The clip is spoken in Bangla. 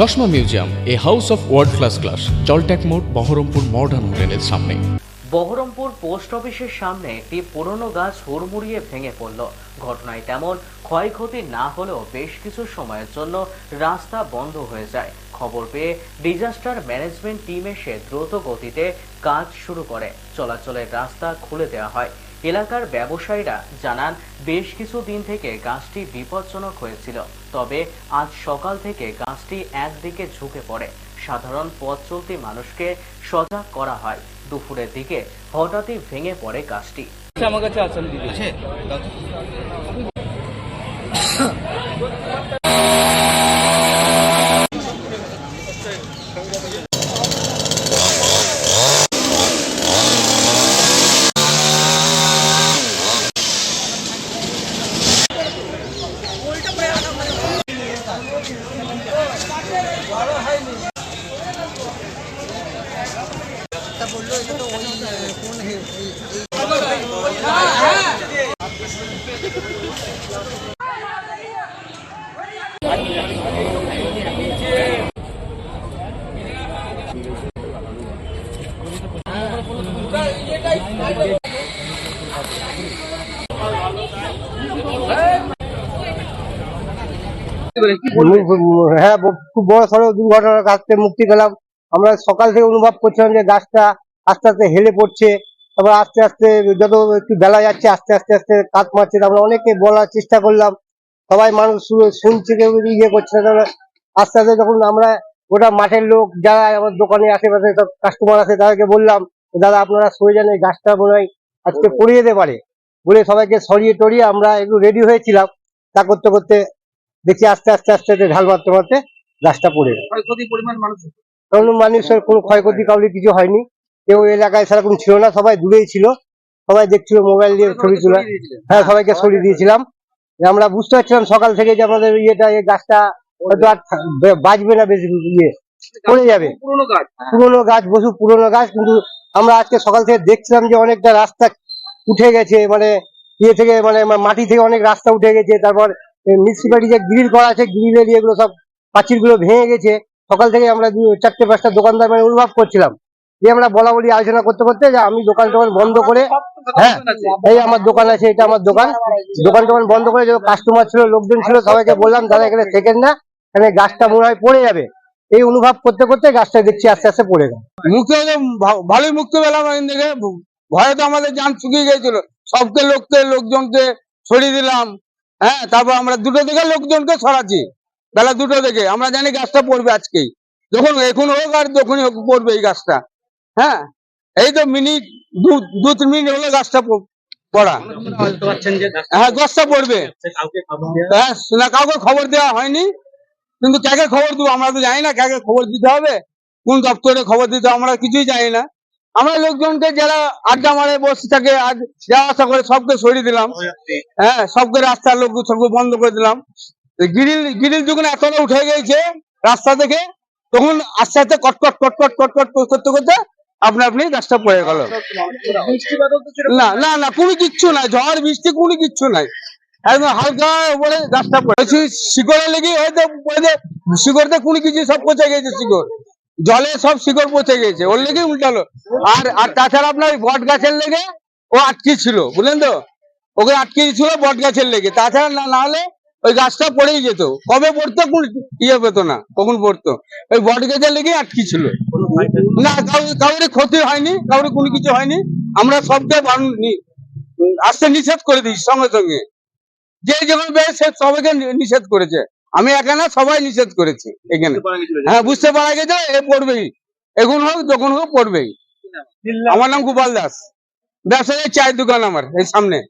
চশমা museum, a house of world class class জলট্যাক মোড়, বহরমপুর মডার্ন হোটেলের সামনে। বহরমপুর পোস্ট অফিসের সামনে একটি পুরনো গাছ হুড়মুড়িয়ে ভেঙে পড়ল। ঘটনায় তেমন ক্ষয়ক্ষতি না হলেও বেশ কিছু সময়ের জন্য রাস্তা বন্ধ হয়ে যায়। খবর পেয়ে ডিজাস্টার ম্যানেজমেন্ট টিম এসে দ্রুত গতিতে কাজ শুরু করে। চলাচলের রাস্তা খুলে দেওয়া হয়। এলাকার ব্যবসায়ীরা জানান বেশ কিছু দিন থেকে গাছটি বিপজ্জনক হয়েছিল তবে আজ সকাল থেকে গাছটি একদিকে ঝুঁকে পড়ে। সাধারণ পথ চলতি মানুষকে সজাগ করা হয়। দুপুরের দিকে হঠাৎই ভেঙে পড়ে গাছটি। আমার কাছে আছেন দিদি হ্যাঁ খুব বড় সড়ো দুর্ঘটনার কাছ থেকে মুক্তি পেলাম। আমরা সকাল থেকে অনুভব করছিলাম যে গাছটা আস্তে আস্তে হেলে পড়ছে। তারপর আস্তে আস্তে যত একটু বেলা যাচ্ছে, আস্তে আস্তে আস্তে কাত মারছে। আমরা অনেকে বলার চেষ্টা করলাম। সবাই মানুষ শুনে- শুনছে কেউ ইয়ে করছে না আস্তে আস্তে যখন আমরা গোটা মাঠের লোক যারা আমার দোকানে আশেপাশে সব কাস্টমার আছে তাদেরকে বললাম দাদা আপনারা সরে যান এই গাছটা মনে হয় আজকে পড়ে যেতে পারে। বলে সবাইকে সরিয়ে টরিয়ে আমরা একটু রেডি হয়েছিলাম। তা করতে করতে দেখি আস্তে আস্তে আস্তে আস্তে ঢাল মারতে মারতে গাছটা পড়ে কারণ মানুষের কোনো ক্ষয়ক্ষতি কাউরি কিছু হয়নি। কেউ এলাকায় সেরকম ছিল না সবাই দূরেই ছিল। সবাই দেখছিল মোবাইল দিয়ে ছবি তোলা। হ্যাঁ সবাইকে সরিয়ে দিয়েছিলাম। আমরা বুঝতে পারছিলাম সকাল থেকে যে আমাদের ইয়েটা এই গাছটা হয়তো আর বাঁচবে না বেশি ইয়ে পড়ে যাবে। পুরোনো গাছ। পুরোনো গাছ বসু পুরোনো গাছ কিন্তু আমরা আজকে সকাল থেকে দেখছিলাম যে অনেকটা রাস্তা উঠে গেছে মানে ইয়ে থেকে মানে মাটি থেকে অনেক রাস্তা উঠে গেছে তারপর মিউনিসিপালিটি যে গ্রিল করা আছে গ্রিলের ইয়েগুলো সব পাঁচিলগুলো ভেঙে গেছে। সকাল থেকে আমরা চারটে পাঁচটা দোকানদার মানে অনুভব করছিলাম। যে আমরা বলা বলি আলোচনা করতে করতে যে আমি দোকান টোকান বন্ধ করে হ্যাঁ এই আমার দোকান আছে, এটা আমার দোকান। দোকান টোকান বন্ধ করে কাস্টমার ছিল, লোকজন ছিল, সবাইকে বললাম, দাদা, এখানে থেকেন না, এখানে গাছটা মনে হয় পড়ে যাবে। এই অনুভব করতে করতে গাছটা দেখছি আস্তে আস্তে পড়ে গেল। মুক্তি ভালোই মুক্তি পেলাম ভয়ে তো আমাদের যান শুকিয়ে গেছিল সবকে লোককে, লোকজনকে ছড়িয়ে দিলাম। হ্যাঁ তারপর আমরা দুটো থেকে লোকজনকে ছড়াচ্ছি। বেলা দুটো থেকে। আমরা জানি গাছটা পড়বে আজকেই। যখন এখন হোক আর যখনই হোক পড়বে এই গাছটা। হ্যাঁ এই তো মিনিট দু তিন মিনিট হলো গাছটা পড়া। হ্যাঁ গাছটা পড়বে। হ্যাঁ না, কাউকে খবর দেওয়া হয়নি। কিন্তু কাকে খবর দেবো? আমরা তো জানি না কাকে খবর দিতে হবে। কোন দপ্তরে খবর দিতে আমরা কিছুই জানি না। আমরা লোকজনকে যারা আড্ডা মারে, বসে থাকে, আজ যাওয়া আসা করে সবকে সরিয়ে দিলাম। হ্যাঁ সবকে রাস্তার লোক, সবকে বন্ধ করে দিলাম। গিরিল গিরিল যখন এতটা উঠে গেছে রাস্তা থেকে, তখন আস্তে আস্তে কটকট কটকট কটকট করতে করতে আপনি আপনি গাছটা পড়ে গেল। না না না, কোনো কিচ্ছু নাই। ঝড়, বৃষ্টি, কোনো কিচ্ছু নাই। একদম হালকা গাছটা পড়েছি লেগে হয়তো সব পচে গেছে শিকড়। জলে সব শিকড় পচে গেছে। ওর লেগে উল্টালো। আর আর তাছাড়া আপনার বট গাছের লেগে ও আটকে ছিল, বুঝলেন তো? ওকে আটকে ছিল বট গাছের লেগে। তাছাড়া না হলে ওই গাছটা পড়েই যেত। কবে পড়তো? কোন ইয়ে পেতো না। কখন পড়তো? ওই বট গাছের লেগে আটকি ছিল। না কাউ- কাউরে ক্ষতি হয়নি কাউরে কোনো কিছু হয়নি। আমরা সবকে আসতে নিষেধ করে দিই সঙ্গে সঙ্গে। যে যেমন সে সবাইকে নিষেধ করেছে। আমি একা না সবাই নিষেধ করেছি এখানে। হ্যাঁ বুঝতে পারা গেছে এ পড়বেই। এখন হোক যখন হোক পড়বেই। আমার নাম গোপাল দাস। ব্যবসায়ী চায়ের দোকান আমার এই সামনে।